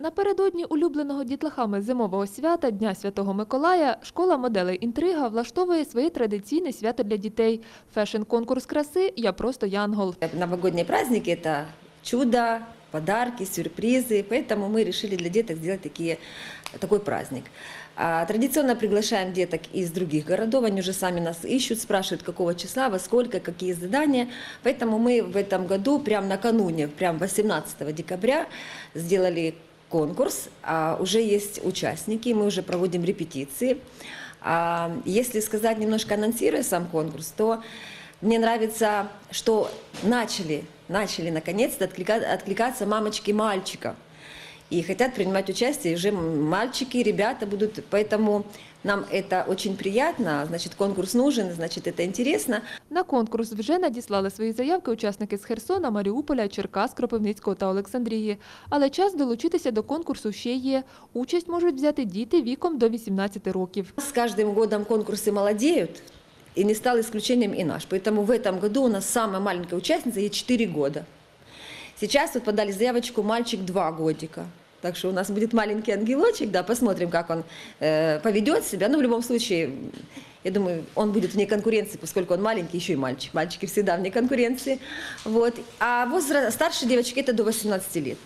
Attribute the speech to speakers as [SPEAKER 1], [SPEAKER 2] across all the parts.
[SPEAKER 1] Напередодні улюбленого дітлахами зимового свята Дня Святого Миколая школа моделей Інтрига влаштовує своє традиційне свято для дітей. Фешн-конкурс краси Я просто Янгол.
[SPEAKER 2] Новогодние праздники – это чудо, подарки, сюрпризы, поэтому мы решили для деток сделать такие, такой праздник. А, Традиционно приглашаем деток из других городов, они уже сами нас ищут, спрашивают, какого числа, во сколько, какие задания. Поэтому мы в этом году, прям накануне, прям 18 декабря, сделали конкурс, а, уже есть участники, мы уже проводим репетиции. А, Если сказать немножко анонсируя сам конкурс, то мне нравится, что начали, начали наконец-то отклика- откликаться мамочки мальчиков. И хотят принимать участие, и уже мальчики, ребята будут, поэтому нам это очень приятно, значит, конкурс нужен, значит, это интересно.
[SPEAKER 1] На конкурс вже надіслали свої заявки учасники з Херсона, Маріуполя, Черкас, Кропивницького та Олександрії. Але час долучитися до конкурсу ще є. Участь можуть взяти діти віком до 18 років.
[SPEAKER 2] С каждым годом конкурсы молодеют, и не стал исключением и наш. Поэтому в этом году у нас самая маленькая участница, ей 4 года. Сейчас вот подали заявочку мальчик 2 годика. Так что у нас будет маленький ангелочек, да, посмотрим, как он э, поведет себя. Ну, в любом случае, я думаю, он будет вне конкуренции, поскольку он маленький, еще и мальчик. Мальчики всегда вне конкуренции. Вот. А возраст старшей девочки это до 18 лет.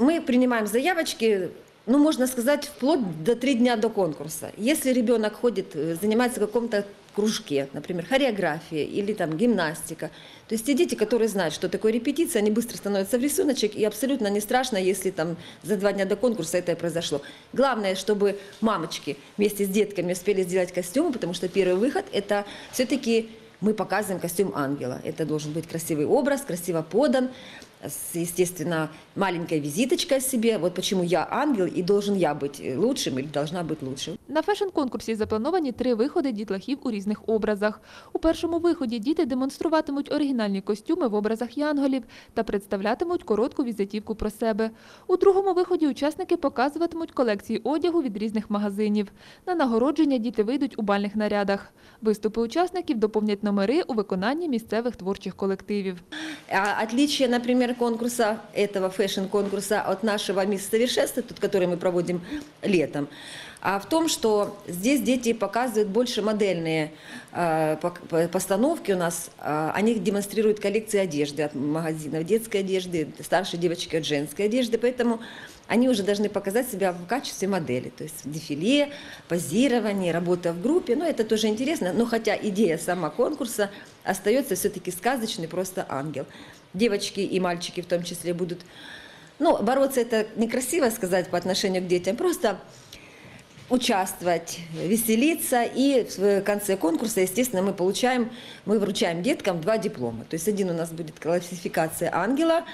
[SPEAKER 2] Мы принимаем заявочки, ну, можно сказать, вплоть до три дня до конкурса. Если ребенок ходит, э, занимается каком-то кружке, например, хореография или там гимнастика, то есть те дети, которые знают, что такое репетиция, они быстро становятся в рисуночек, и абсолютно не страшно, если там за два дня до конкурса это и произошло. Главное, чтобы мамочки вместе с детками успели сделать костюмы, потому что первый выход – это все-таки мы показываем костюм ангела. Это должен быть красивый образ, красиво подан, с, естественно, маленькой визиточкой о себе. Вот почему я ангел и должен я быть лучшим или должна быть лучшим.
[SPEAKER 1] На фешн-конкурсі заплановані три виходи дітлахів у різних образах. У першому виході діти демонструватимуть оригінальні костюми в образах янголів та представлятимуть коротку візитівку про себе. У другому виході учасники показуватимуть колекції одягу від різних магазинів. На нагородження діти вийдуть у бальних нарядах. Виступи учасників доповнять номери у виконанні місцевих творчих колективів.
[SPEAKER 2] А Отличие, например, конкурса, этого фэшн-конкурса от нашего «Мисс Совершенства», тот, который мы проводим летом, а в том, что здесь дети показывают больше модельные э, постановки у нас. Э, Они демонстрируют коллекции одежды от магазинов детской одежды, старшей девочки от женской одежды, поэтому они уже должны показать себя в качестве модели, то есть дефиле, позирование, работа в группе. Ну, это тоже интересно, но хотя идея сама конкурса остается все-таки сказочный просто ангел. Девочки и мальчики в том числе будут, ну, бороться это некрасиво сказать по отношению к детям, просто участвовать, веселиться. И в конце конкурса, естественно, мы получаем, мы вручаем деткам два диплома. То есть один у нас будет классификация ангела,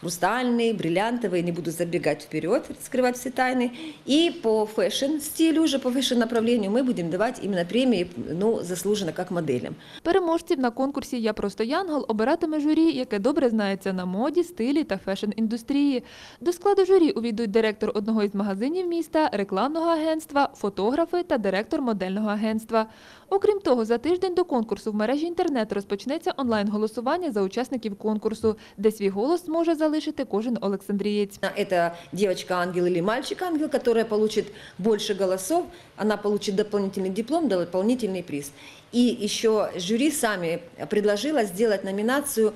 [SPEAKER 2] хрустальный, бриллиантовый, не буду забегать вперед, скрывать все тайны. И по фэшн-стилю, уже по фэшн-направлению мы будем давать именно премии, ну, заслуженно как моделям.
[SPEAKER 1] Переможців на конкурсі Я просто Янгол обиратиме журі, яке добре знається на моді, стилі та фешн-індустрії. До складу журі увійдуть директор одного із магазинів міста, рекламного агентства, фотографи та директор модельного агентства. Окрім того, за тиждень до конкурсу в мережі інтернет розпочнеться онлайн-голосування за учасників конкурсу, де свій голос зможе залишити кожен олександрієць.
[SPEAKER 2] Это девочка-ангел или мальчик-ангел, которая получит больше голосов, она получит дополнительный диплом, дополнительный приз. И еще жюри сами предложила сделать номинацию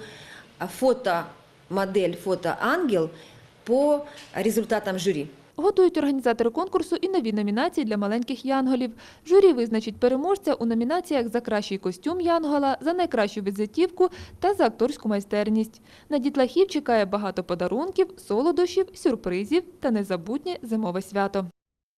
[SPEAKER 2] а, фото-модель, фото-ангел по результатам жюри.
[SPEAKER 1] Готують організатори конкурсу і нові номінації для маленьких янголів. Журі визначить переможця у номінаціях за кращий костюм янгола, за найкращу візитівку та за акторську майстерність. На дітлахів чекає багато подарунків, солодощів, сюрпризів та незабутнє зимове свято.